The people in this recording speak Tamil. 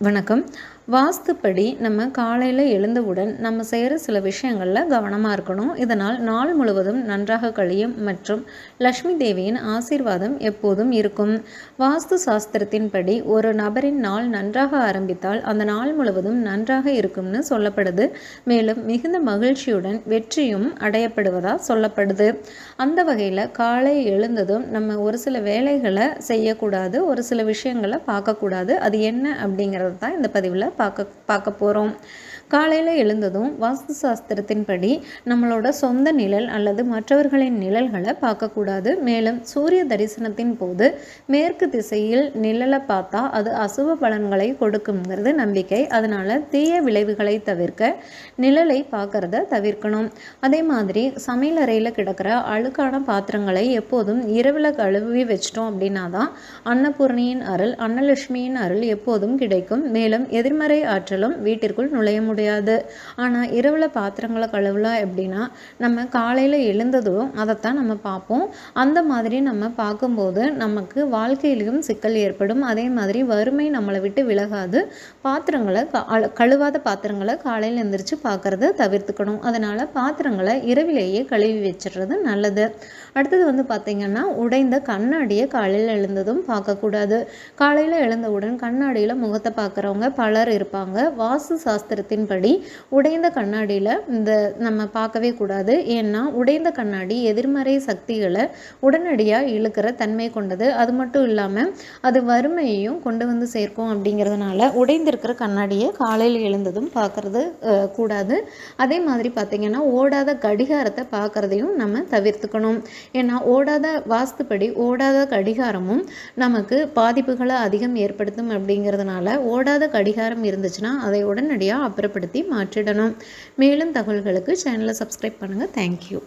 வணக்கம். வாஸ்துப்படி நம்ம காலையில் எழுந்தவுடன் நம்ம செய்கிற சில விஷயங்களில் கவனமாக இருக்கணும். இதனால் நாள் முழுவதும் நன்றாக கழியும் மற்றும் லக்ஷ்மி தேவியின் ஆசீர்வாதம் எப்போதும் இருக்கும். வாஸ்து சாஸ்திரத்தின்படி ஒரு நபரின் நாள் நன்றாக ஆரம்பித்தால் அந்த நாள் முழுவதும் நன்றாக இருக்கும்னு சொல்லப்படுது. மேலும் மிகுந்த மகிழ்ச்சியுடன் வெற்றியும் அடையப்படுவதாக சொல்லப்படுது. அந்த வகையில் காலை எழுந்ததும் நம்ம ஒரு சில வேலைகளை செய்யக்கூடாது ஒரு சில விஷயங்களை பார்க்கக்கூடாது. அது என்ன அப்படிங்கிறது தான் இந்த பதிவில் பார்க்க பார்க்க போகிறோம் காலையில் எழுந்ததும் வாஸ்து சாஸ்திரத்தின்படி நம்மளோட சொந்த நிழல் அல்லது மற்றவர்களின் நிழல்களை பார்க்கக்கூடாது. மேலும் சூரிய தரிசனத்தின் போது மேற்கு திசையில் நிழலை பார்த்தா அது அசுப பலன்களை கொடுக்குங்கிறது நம்பிக்கை. அதனால் தீய விளைவுகளை தவிர்க்க நிழலை பார்க்கறத தவிர்க்கணும். அதே மாதிரி சமையல் அறையில் கிடக்கிற அழுக்கான பாத்திரங்களை எப்போதும் இரவில் கழுவி வச்சிட்டோம் அப்படின்னா தான் அன்னபூர்ணியின் அருள் அன்னலட்சுமியின் அருள் எப்போதும் கிடைக்கும். மேலும் எதிர்மறை ஆற்றலும் வீட்டிற்குள் நுழைய முடியாது. ஆனால் இரவில் பாத்திரங்களை கழுவலாம் எப்படின்னா நம்ம காலையில் எழுந்ததும் அதைத்தான் நம்ம பார்ப்போம். அந்த மாதிரி நம்ம பார்க்கும்போது நமக்கு வாழ்க்கையிலும் சிக்கல் ஏற்படும். அதே மாதிரி வறுமை நம்மளை விட்டு விலகாது. பாத்திரங்களை கழுவாத பாத்திரங்களை காலையில் எழுந்திரிச்சு பார்க்குறத தவிர்த்துக்கணும். அதனால் பாத்திரங்களை இரவிலேயே கழுவி வச்சிடுறது நல்லது. அடுத்தது வந்து பார்த்திங்கன்னா உடைந்த கண்ணாடியை காலையில் எழுந்ததும் பார்க்கக்கூடாது. காலையில் எழுந்தவுடன் கண்ணாடியில் முகத்தை பார்க்குறவங்க பலர் இருப்பாங்க. வாஸ்து சாஸ்திரத்தின் படி உடைந்த கண்ணாடியில் இந்த நம்ம பார்க்கவே கூடாது. ஏன்னா உடைந்த கண்ணாடி எதிர்மறை சக்திகளை உடனடியாக இழுக்கிற தன்மை கொண்டது. அது மட்டும் இல்லாமல் அது வறுமையையும் கொண்டு வந்து சேர்க்கும் அப்படிங்கிறதுனால உடைந்திருக்கிற கண்ணாடியை காலையில் எழுந்ததும் பார்க்குறது கூடாது. அதே மாதிரி பார்த்திங்கன்னா ஓடாத கடிகாரத்தை பார்க்குறதையும் நம்ம தவிர்த்துக்கணும். ஏன்னா ஓடாத வாஸ்துப்படி ஓடாத கடிகாரமும் நமக்கு பாதிப்புகளை அதிகம் ஏற்படுத்தும் அப்படிங்கிறதுனால ஓடாத கடிகாரம் இருந்துச்சுன்னா அதை உடனடியாக அப்புறப்படுத்தி மாற்றிடணும். மேலும் தகவல்களுக்கு சேனலை சப்ஸ்கிரைப் பண்ணுங்கள் தேங்க்யூ